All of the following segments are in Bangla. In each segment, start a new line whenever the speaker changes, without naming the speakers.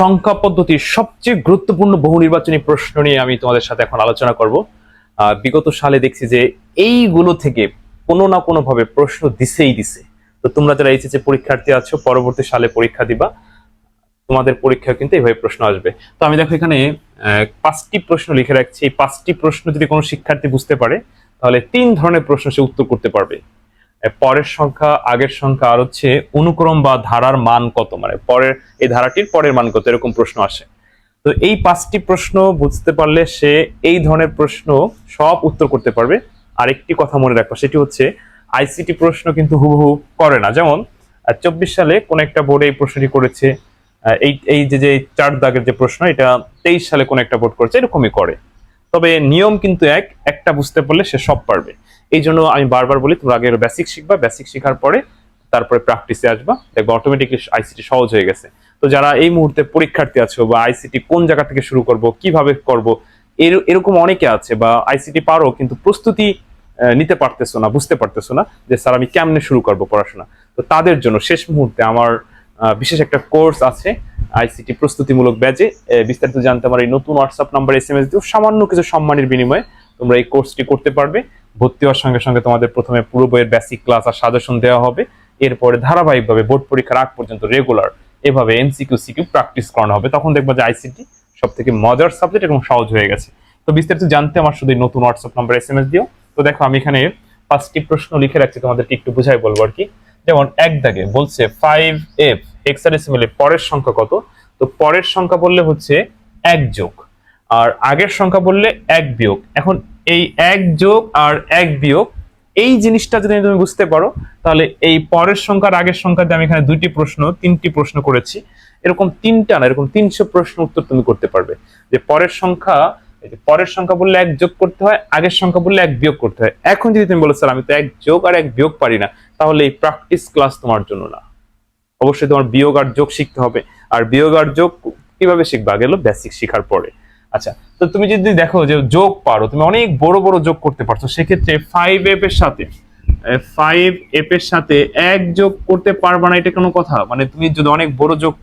সংখ্যা পদ্ধতির সবচেয়ে গুরুত্বপূর্ণ বহু নির্বাচনী প্রশ্ন নিয়ে আমি তোমাদের সাথে এখন আলোচনা করব। বিগত সালে দেখছি যে এইগুলো থেকে কোনো না কোনো ভাবে প্রশ্ন দিছেই দিছে। তো তোমরা যারা এইচএসসি পরীক্ষার্থী আছো, পরবর্তী সালে পরীক্ষা দিবা। তোমাদের পরীক্ষা কিন্তু এইভাবে প্রশ্ন আসবে। তো আমি দেখো এখানে পাঁচটি প্রশ্ন লিখে রাখছি। এই পাঁচটি প্রশ্ন যদি কোনো শিক্ষার্থী বুঝতে পারে, তাহলে তিন ধরনের প্রশ্ন সে উত্তর করতে পারবে। পরের সংখ্যা, আগের সংখ্যা আর হচ্ছে অনুক্রম বা ধারার মান কত? মানে পরের, এই ধারাটির পরের মান কত? এরকম প্রশ্ন আসে। তো এই পাঁচটি প্রশ্ন বুঝতে পারলে সে এই ধরনের প্রশ্ন সব উত্তর করতে পারবে। আরেকটি কথা মনে রাখবা, সেটি হচ্ছে আইসিটি প্রশ্ন কিন্তু হুবহু করে না। যেমন চব্বিশ সালে কোন একটা বোর্ডে এই প্রশ্নটি করেছে এই এই যে যে চার দাগের যে প্রশ্ন, এটা তেইশ সালে কোন একটা বোর্ড করেছে, এরকমই করে। তবে নিয়ম কিন্তু এক, একটা বুঝতে পারলে সে সব পারবে। এই জন্য আমি বারবার বলি, তোমরা আগে বেসিক শিখবা বেসিক শেখার পরে তারপরে প্র্যাকটিসে আসবা। দেখবা অটোমেটিকলি আইসিটি সহজ হয়ে গেছে। তো যারা এই মুহূর্তে পরীক্ষার্থী আছো বা আইসিটি কোন জায়গা থেকে শুরু করব, কীভাবে করব, এর- এরকম অনেকে আছে বা আইসিটি পারো কিন্তু প্রস্তুতি নিতে পারতেছো না, বুঝতে পারতেছো না যে, স্যার, আমি কেমনে শুরু করব পড়াশোনা? তো তাদের জন্য শেষ মুহূর্তে আমার বিশেষ একটা কোর্স আছে আইসিটি প্রস্তুতিমূলক ব্যাচে বিস্তারিত জানতে আমার এই নতুন WhatsApp number S M S দিও। সামান্য কিছু সম্মানের বিনিময়ে তোমরা এই কোর্সটি করতে পারবে। ভর্তি হওয়ার সঙ্গে সঙ্গে তোমাদের প্রথমে পুরো বইয়ের বেসিক ক্লাস আর সাজেশন দেওয়া হবে। এরপরে ধারাবাহিকভাবে বোর্ড পরীক্ষার আগ পর্যন্ত রেগুলার এভাবে এমসিকিউ সিকিউ প্র্যাকটিস করানো হবে। তখন দেখব যে আইসিটি সব থেকে মজার সাবজেক্ট এবং সহজ হয়ে গেছে। তো বিস্তারিত জানতে আমার শুধু নতুন WhatsApp number S M S দিও। তো দেখো, আমি এখানে পাঁচটি প্রশ্ন লিখে রাখছি, তোমাদেরকে একটু বুঝাই বলব আর কি। যেমন, এক দাগে বলছে ফাইভ এফ হেক্সাডেসিমেলে পরের সংখ্যা কত? তো পরের সংখ্যা বললে হচ্ছে এক যোগ। আর আগের সংখ্যা বললে এক বিয়োগ। এখন এই এক যোগ আর এক বিয়োগ, এই জিনিসটা যদি তুমি বুঝতে পারো, তাহলে এই পরের সংখ্যার আগের সংখ্যা দিয়ে আমি এখানে দুইটি প্রশ্ন, তিনটি প্রশ্ন করেছি। এরকম তিনটা না, এরকম তিনশো প্রশ্ন উত্তর তুমি করতে পারবে। যে পরের সংখ্যা পরের সংখ্যা বললে এক যোগ করতে হয়, আগের সংখ্যা বললে এক বিয়োগ করতে হয়। এখন যদি তুমি বলো, স্যার, আমি তো এক যোগ আর এক বিয়োগ পারি না তাহলে এই প্র্যাকটিস ক্লাস তোমার জন্য না। অবশ্যই তোমার বিয়োগ আর যোগ শিখতে হবে। আর বিয়োগ আর যোগ কীভাবে শিখবা? গেল বেসিক শিখার পরে। আচ্ছা তো তুমি যদি দেখো যে যোগ পারো, তুমি অনেক বড় বড় যোগ করতে পারছ, সেক্ষেত্রে ফাইভ এফ এর সাথে ফাইভ এফ এর সাথে এক যোগ করতে পারবা না, এটা কোনো কথা? মানে তুমি যদি অনেক বড় যোগ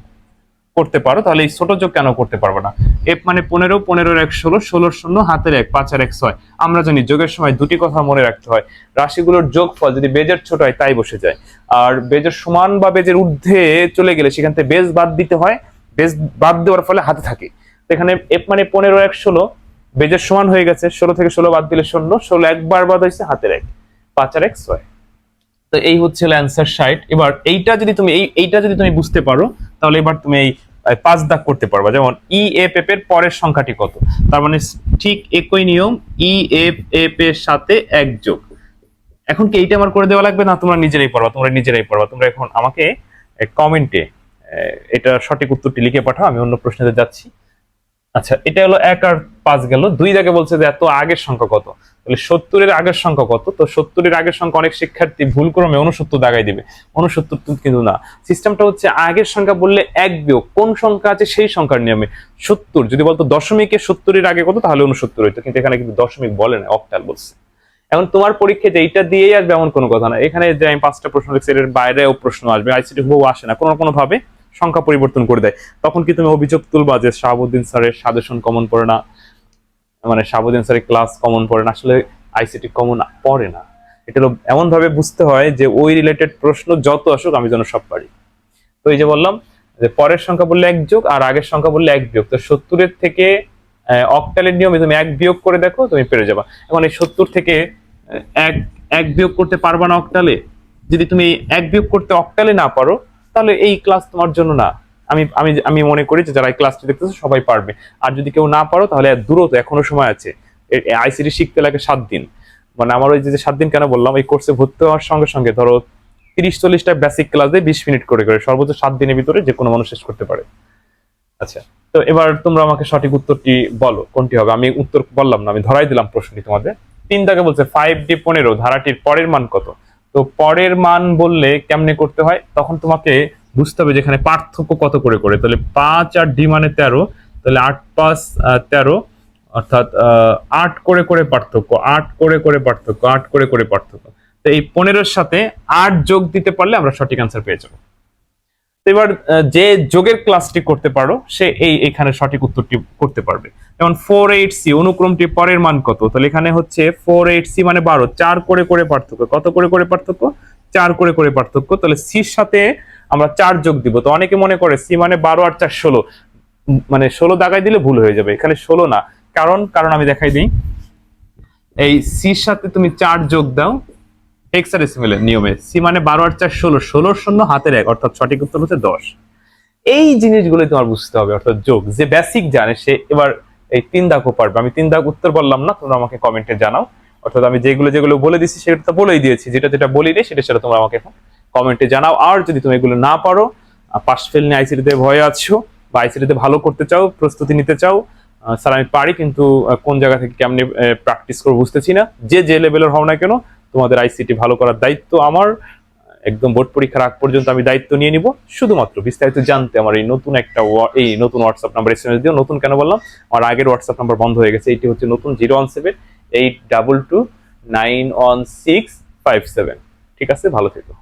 করতে পারো, তাহলে এই ছোট যোগ কেন করতে পারবে না? এফ মানে পনেরো, পনেরোর এক ষোলো, ষোলোর শূন্য, হাতের এক পাঁচ আর এক ছয়। আমরা জানি যোগের সময় দুটি কথা মনে রাখতে হয়। রাশিগুলোর যোগফল যদি বেজের ছোট হয়, তাই বসে যায়। আর বেজের সমান বা বেজের ঊর্ধ্বে চলে গেলে সেখান থেকে বেজ বাদ দিতে হয়। বেজ বাদ দেওয়ার ফলে হাতে থাকে। এখানে এফ মানে পনেরো, এক, ষোলো। বেজের সমান হয়ে গেছে, ষোলো থেকে ষোলো বাদ দিলে শূন্য, ষোলো একবার বাদ হয়েছে, হাতের এক। পাঁচ আর এক, ছয়। তো এই হচ্ছে অ্যান্সার সাইট এবার এইটা যদি তুমি, এই, এইটা যদি তুমি বুঝতে পারো, তাহলে এবার তুমি এই পাঁচ দাগ করতে পারবা। যেমন ই এফ এফ এর পরের সংখ্যাটি কত? তার মানে ঠিক একই নিয়ম ই এফ এফ এর সাথে এক যোগ। এখন কি এইটা আমার করে দেওয়া লাগবে, না তোমরা নিজেরাই পারবা তোমরা নিজেরাই পারবা তোমরা এখন আমাকে কমেন্টে এটা সঠিক উত্তরটি লিখে পাঠাও, আমি অন্য প্রশ্নেতে যাচ্ছি। আচ্ছা এটা হলো এক আর পাঁচ গেল। দুই জায়গায় বলছে যে এত আগের সংখ্যা কত? তাহলে সত্তরের আগের সংখ্যা কত? তো সত্তরের আগের সংখ্যা অনেক শিক্ষার্থী ভুল ক্রমে উনসত্তর দাগাই দিবে উনসত্তর কিন্তু না। সিস্টেমটা হচ্ছে আগের সংখ্যা বললে এক বিয়োগ। কোন সংখ্যা আছে সেই সংখ্যার নিয়মে? সত্তর। যদি বলতো দশমিকে সত্তরের আগে কত, তাহলে উনসত্তর হইতো। কিন্তু এখানে কিন্তু দশমিক বলে না অক্টাল বলছে। এখন তোমার পরীক্ষায় এইটা দিয়েই আসবে এমন কোনো কথা না। এখানে যে আমি পাঁচটা প্রশ্ন লিখছি, এর বাইরেও প্রশ্ন আসবে। আইসিটি হুবহু আসে না, কোনো কোনো ভাবে সংখ্যা পরিবর্তন করে দেয়। তখন কি তুমি অভিযোগ তুলবা যে শাহাবুদ্দিন স্যারের সাজেশন কমন পড়ে না? মানে শাহাবুদ্দিন স্যারের ক্লাস কমন পড়ে না, আসলে আইসিটি কমন পড়ে না। এটা হলো এমন ভাবে বুঝতে হয় যে ওই রিলেটেড প্রশ্ন যত আসুক আমি যেন সব পারি। তো এই যে বললাম যে পরের সংখ্যা বললে এক যোগ আর আগের সংখ্যা বললে এক বিয়োগ। তো সত্তরের থেকে অক্টালের নিয়মে তুমি এক বিয়োগ করে দেখো, তুমি পেরে যাবা। এখন এই সত্তর থেকে এক এক বিয়োগ করতে পারবা না অক্টালে যদি তুমি এক বিয়োগ করতে অক্টালে না পারো তাহলে এই ক্লাস তোমার জন্য না। আমি আমি আমি মনে করি যে যারা এই ক্লাসটি দেখতেছে সবাই পারবে। আর যদি কেউ না পারো, তাহলে দূরত এখনও সময় আছে। আইসিডি শিখতে লাগে সাত দিন। মানে আমার ওই যে সাত দিন কেন বললাম, এই কোর্সে ভর্তি হওয়ার সঙ্গে সঙ্গে ধরো তিরিশ চল্লিশটা বেসিক ক্লাস দিয়ে বিশ মিনিট করে করে সর্বোচ্চ সাত দিনের ভিতরে যে কোনো মানুষ শেষ করতে পারে। আচ্ছা তো এবার তোমরা আমাকে সঠিক উত্তরটি বলো, কোনটি হবে? আমি উত্তর বললাম না, আমি ধরাই দিলাম প্রশ্নটি তোমাদের। তিন দাগে বলছে ফাইভ ডি পনেরো, ধারাটির পরের মান কত? তো পরের মান বললে কেমনে করতে হয়? তখন তোমাকে বুঝতে হবে যেখানে পার্থক্য কত করে করে। তাহলে পাঁচ আর ডি মানে তেরো, তাহলে আট পাঁচ তেরো, অর্থাৎ আট করে করে পার্থক্য, আট করে করে পার্থক্য, আট করে করে পার্থক্য। তো এই পনেরোর সাথে আট যোগ দিতে পারলে আমরা সঠিক আনসার পেয়ে যাব। এবার যে যোগের ক্লাসটি করতে পারো, সে এই এখানে সঠিক উত্তরটি করতে পারবে। যেমন ফোর এইট সি অনুক্রমটি পরের মান কত? তাহলে এখানে হচ্ছে ফোর এইট সি মানে বারো। চার করে করে পার্থক্য। কত করে করে পার্থক্য? চার করে করে পার্থক্য। তাহলে সির সাথে আমরা চার যোগ দিব। তো অনেকে মনে করে সি মানে বারো আর চার ষোলো। মানে ষোলো দাগায় দিলে ভুল হয়ে যাবে। এখানে ষোলো না। কারণ কারণ আমি দেখাই দিই। এই সির সাথে তুমি চার যোগ দাও। হেক্সাডেসিমেলের নিয়মে সি মানে বারো আর চার ষোলো ষোলোর শূন্য হাতের এক, অর্থাৎ সঠিক উত্তর হচ্ছে দশ। এই জিনিসগুলো তোমার বুঝতে হবে, অর্থাৎ যোগ, যে বেসিক জানে সে, এবার এই তিন দাগও পারবে। আমি তিন দাগ উত্তর বললাম না, তোমরা আমাকে কমেন্টে জানাও। অর্থাৎ আমি যেগুলো যেগুলো বলে দিচ্ছি সেটা তো বলেই দিয়েছি, যেটা যেটা বলি নি সেটা সেটা তোমরা আমাকে কমেন্টে জানাও। আর যদি তুমি এগুলো না পারো পাস ফেল নিয়ে আইসিটিতে ভয়ে আছো, বা আইসিটিতে ভালো করতে চাও, প্রস্তুতি নিতে চাও স্যার আমি পারি, কিন্তু কোন জায়গা থেকে কেমনি প্র্যাকটিস করব বুঝতেছি না। যে যে লেভেলের হও না কেন তোমাদের আইসিটি ভালো করার দায়িত্ব আমার। একদম বোর্ড পরীক্ষার আগ পর্যন্ত আমি দায়িত্ব নিয়ে নিব। শুধুমাত্র বিস্তারিত জানতে আমার এই নতুন একটা এই নতুন হোয়াটসঅ্যাপ নাম্বার এসএমএস দিও। নতুন কেন বললাম? আমার আগের হোয়াটসঅ্যাপ নাম্বার বন্ধ হয়ে গেছে। এটি হচ্ছে নতুন zero one seven eight double two nine one six five seven ঠিক আছে? ভালো থেকো।